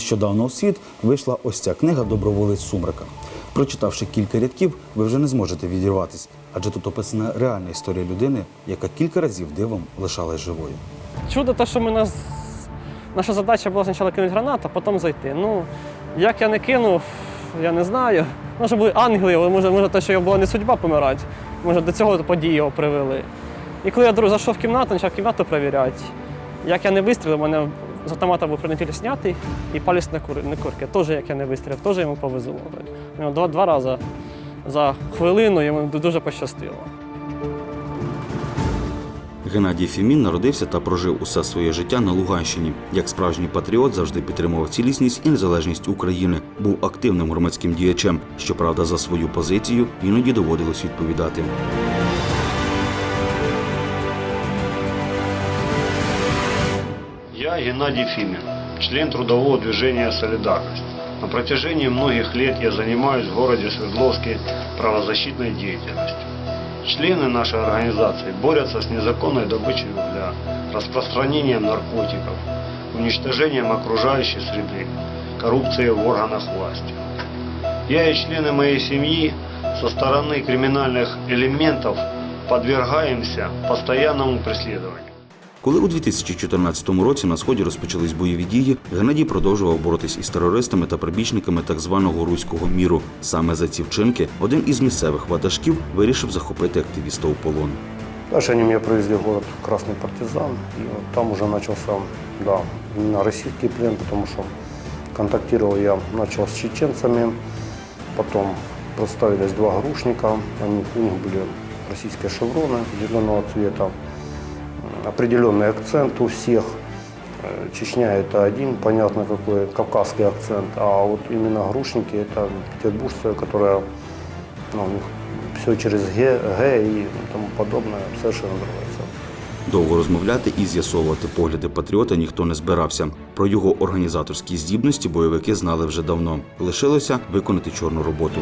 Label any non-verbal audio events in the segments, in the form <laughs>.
нещодавно у світ вийшла ось ця книга Доброволець Сумрака. Прочитавши кілька рядків, ви вже не зможете відірватись, адже тут описана реальна історія людини, яка кілька разів дивом лишалась живою. Чудо те, що ми нас... наша задача була спочатку кинути гранату, а потім зайти. Ну, як я не кинув, я не знаю. Може були ангели, але може, може те, що була не судьба помирати. Може до цього події його привели. І коли я друг зайшов в кімнату, почав кімнату перевіряти. Як я не вистрілив, мене з автомата був принятіль знятий і палець на, кур... на курки. Теж як я не вистрілив, теж йому повезло. Ну, Два, два рази за хвилину йому дуже пощастило. Геннадій Фімін народився та прожив усе своє життя на Луганщині. Як справжній патріот завжди підтримував цілісність і незалежність України. Був активним громадським діячем. Щоправда, за свою позицію іноді доводилось відповідати. Геннадий Фимин, член трудового движения «Солидарность». На протяжении многих лет я занимаюсь в городе Свердловске правозащитной деятельностью. Члены нашей организации борются с незаконной добычей угля, распространением наркотиков, уничтожением окружающей среды, коррупцией в органах власти. Я и члены моей семьи со стороны криминальных элементов подвергаемся постоянному преследованию. Коли у 2014 році на сході розпочались бойові дії, Геннадій продовжував боротись із терористами та прибічниками так званого руського міру. Саме за ці вчинки один із місцевих ватажків вирішив захопити активіста у полон. Дальше они меня привезли в город Красный Партизан, и вот там уже начался, да, именно российский плен, потому что контактировал я начал с чеченцами, потом представились два грушника, они, у них были российские шевроны зеленого цвета, М, определенный акцент у всех. Э, Чечня это один, понятно какой, кавказский акцент, а вот именно грушники это петербуржцы, которые ну, у них все через Г, Г и тому подобное совершенно другое. Довго розмовляти і з'ясовувати погляди патріота ніхто не збирався. Про його організаторські здібності бойовики знали вже давно. Лишилося виконати чорну роботу.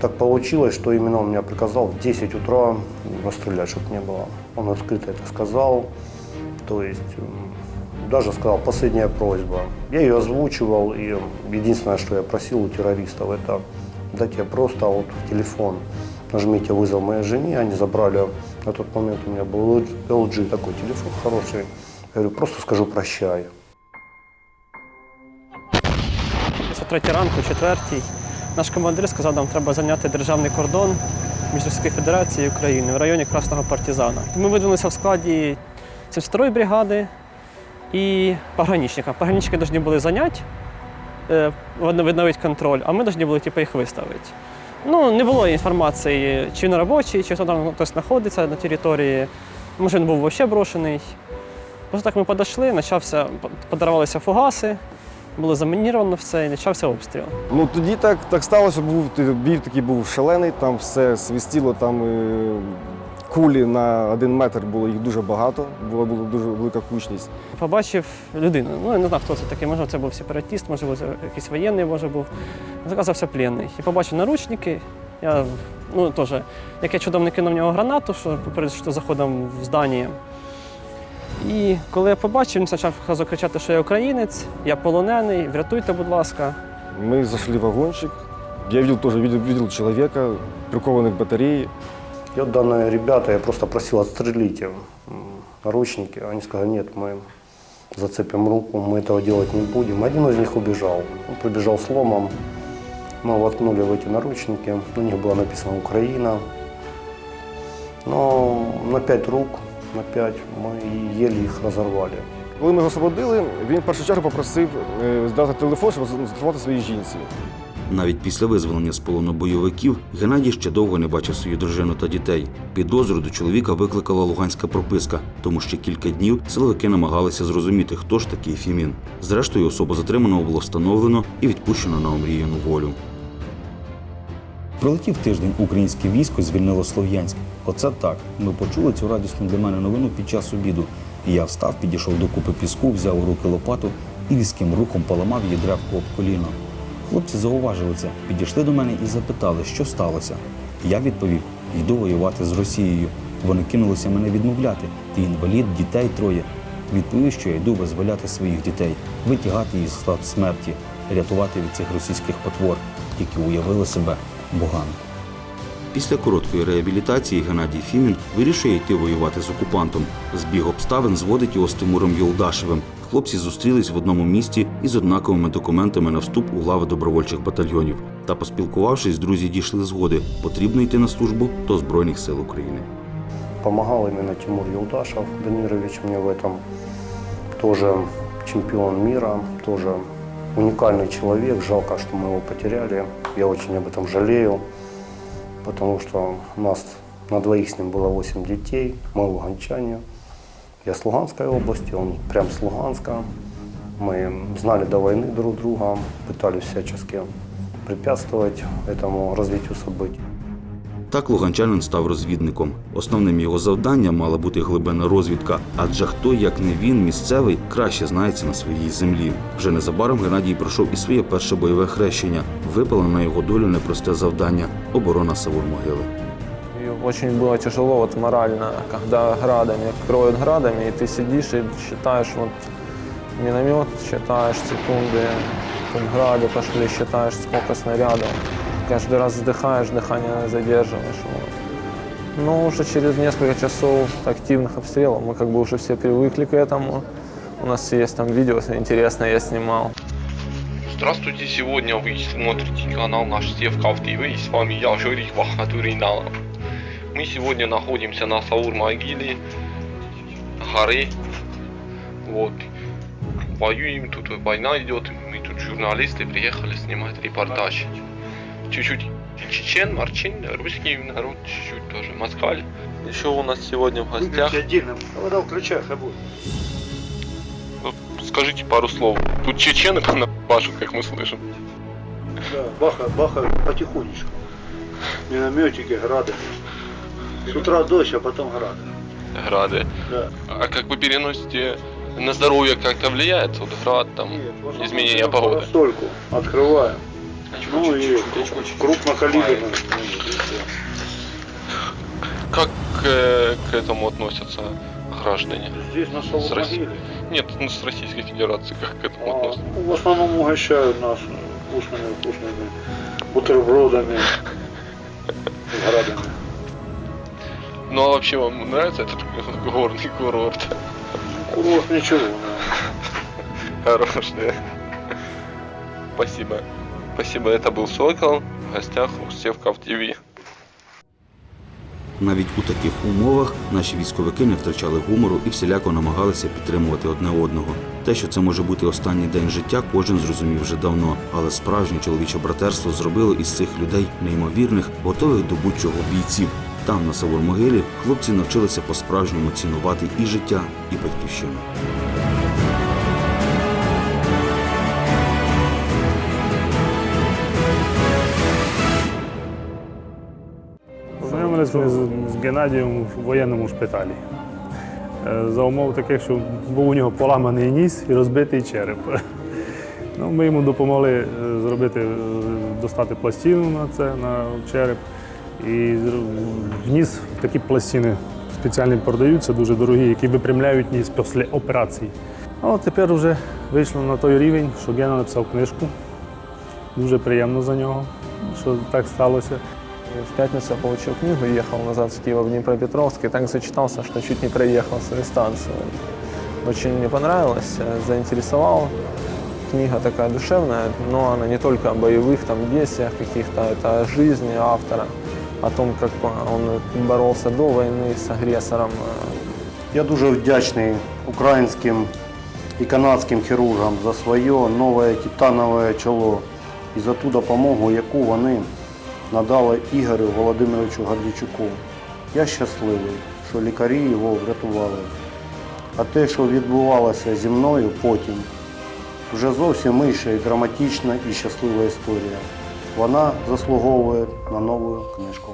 Так получилось, что именно он меня приказал в 10 утра расстрелять, чтобы не было. Он открыто это сказал. То есть м, даже сказал последняя просьба. Я ее озвучивал, и единственное, что я просил у террористов, это дайте просто вот в телефон, нажмите вызов моей жене, они забрали, на тот момент у меня был LG такой телефон хороший. Я говорю, просто скажу прощай. Після третій ранку, четвертій, Наш командир сказав, нам треба зайняти державний кордон між Російською Федерацією і Україною в районі Красного Партизана. Ми видалися в складі 72-ї бригади і пограничника. Пограничники повинні були зайняти, е, відновити контроль, а ми повинні були типу, їх виставити. Ну, не було інформації, чи він робочий, чи хто там хтось знаходиться на території. Може, він був взагалі брошений. Просто так ми підійшли, почався, подарувалися фугаси, було замініровано все і почався обстріл. Ну тоді так, так сталося, був бій такий був шалений, там все свистіло, там е, кулі на один метр було їх дуже багато, була, була дуже велика кучність. Побачив людину. Ну, я не знаю, хто це такий. Може, це був сепаратіст, може, це якийсь воєнний, може був. Заказався пленний. І побачив наручники. Я, ну, теж, як я чудом не кинув в нього гранату, що перед що заходом в здання. І коли я побачив, він почав одразу кричати, що я українець, я полонений, врятуйте, будь ласка. Ми зайшли в вагончик, я видел тоже видел, видел человека, прикованный к батарее. И вот данные ребята, я просто просил отстрелить им м, наручники. Они сказали, нет, мы зацепим руку, мы этого делать не будем. Один из них убежал. Он прибежал с ломом. Мы воткнули в эти наручники. На них было написано «Украина». Но на пять рук, на пять, мы еле их разорвали. Коли ми його освободили, він в першу чергу попросив е, здати телефон, щоб зателефонувати своїй жінці. Навіть після визволення з полону бойовиків Геннадій ще довго не бачив свою дружину та дітей. Підозру до чоловіка викликала луганська прописка, тому що кілька днів силовики намагалися зрозуміти, хто ж такий Фімін. Зрештою, особу затриманого було встановлено і відпущено на омріяну волю. Пролетів тиждень українське військо звільнило Слов'янськ. Оце так. Ми почули цю радісну для мене новину під час обіду. Я встав, підійшов до купи піску, взяв у руки лопату і різким рухом поламав її древко об коліно. Хлопці зауважили це, підійшли до мене і запитали, що сталося. Я відповів: йду воювати з Росією. Вони кинулися мене відмовляти. Ти інвалід, дітей троє. Відповів, що я йду визволяти своїх дітей, витягати їх з склад смерті, рятувати від цих російських потвор, які уявили себе богами. Після короткої реабілітації Геннадій Фімін вирішує йти воювати з окупантом. Збіг обставин зводить його з Тимуром Йолдашевим. Хлопці зустрілись в одному місті із однаковими документами на вступ у лави добровольчих батальйонів. Та поспілкувавшись, друзі дійшли згоди. Потрібно йти на службу до Збройних сил України. Помогал именно Тимур Юлдашев Данирович мне в этом. Тоже чемпион мира, тоже уникальный человек. Жалко, что мы его потеряли. Я очень об этом жалею, потому что у нас на двоих с ним было 8 детей. Мы луганчане. Я с Луганской области, он прям с Луганска. Мы знали до войны друг друга, пытались всячески препятствовать этому развитию событий. Так луганчанин став розвідником. Основним його завданням мала бути глибинна розвідка, адже хто, як не він, місцевий, краще знається на своїй землі. Вже незабаром Геннадій пройшов і своє перше бойове хрещення. Випало на його долю непросте завдання оборона Савур-Могили. И очень было тяжело вот морально, когда градами кроют градами, и ты сидишь и считаешь вот миномет, считаешь секунды, тут грады пошли, считаешь сколько снарядов. Каждый раз вздыхаешь, дыхание задерживаешь. Вот. Но уже через несколько часов активных обстрелов мы как бы уже все привыкли к этому. У нас есть там видео интересное, я снимал. Здравствуйте, сегодня вы смотрите канал наш Севкав ТВ и с вами я, Жорик Бахатуринал. Мы сегодня находимся на Саур-могиле горы. Вот. Воюем, тут война идет, мы тут журналисты приехали снимать репортаж. Чуть-чуть чечен, марчин, русский народ, чуть-чуть тоже, москаль. Еще у нас сегодня в гостях. Вода включай, хабу. Ну, Скажите пару слов. Тут чечены пашут, как мы слышим. Да, баха, баха потихонечку. Минометики, грады. С утра дождь, а потом грады. Грады. Да. А как вы переносите на здоровье как-то влияет вот град там изменение погоды? Стольку открываем. Ну и крупнокалиберно. Как э, к этому относятся граждане? Здесь на С России. Нет, ну с Российской Федерации как к этому А, относятся? ну, в основном угощают нас вкусными вкусными бутербродами, градами. Ну а вообще вам нравится этот горный курорт? Курорт ничего. да. Хороший. Спасибо. Спасибо, это был Сокол. В гостях у Севков ТВ. Навіть у таких умовах наші військовики не втрачали гумору і всіляко намагалися підтримувати одне одного. Те, що це може бути останній день життя, кожен зрозумів вже давно. Але справжнє чоловіче братерство зробило із цих людей неймовірних, готових до будь-чого бійців. Там, на Савур-могилі, хлопці навчилися по-справжньому цінувати і життя, і батьківщину. Познайомилися ми з, з Геннадієм в воєнному шпиталі. Е, За умов таких, що був у нього поламаний ніс і розбитий череп. <laughs> Ну, ми йому допомогли е, зробити, е, достати пластину на це, на череп. І вніс такі пластини спеціальні продаються, дуже дорогі, які випрямляють ніс після операції. А тепер вже вийшло на той рівень, що Гена написав книжку. Дуже приємно за нього, що так сталося. И В пятницу я получил книгу, ехал назад с Киева в Днепропетровск и так зачитался, что чуть не проехал свою станцию. Очень мне понравилось, э, заинтересовал. Книга такая душевная, но она не только о боевых там, действиях каких-то, это о жизни автора, о том, как он боролся до войны с агрессором. Я дуже вдячний українським і канадським хірургам за своє нове титанове чоло і за ту допомогу, яку вони Надали Ігорю Володимировичу Гордійчуку. Я щасливий, що лікарі його врятували. А те, що відбувалося зі мною потім, вже зовсім інша і драматична і щаслива історія. Вона заслуговує на нову книжку.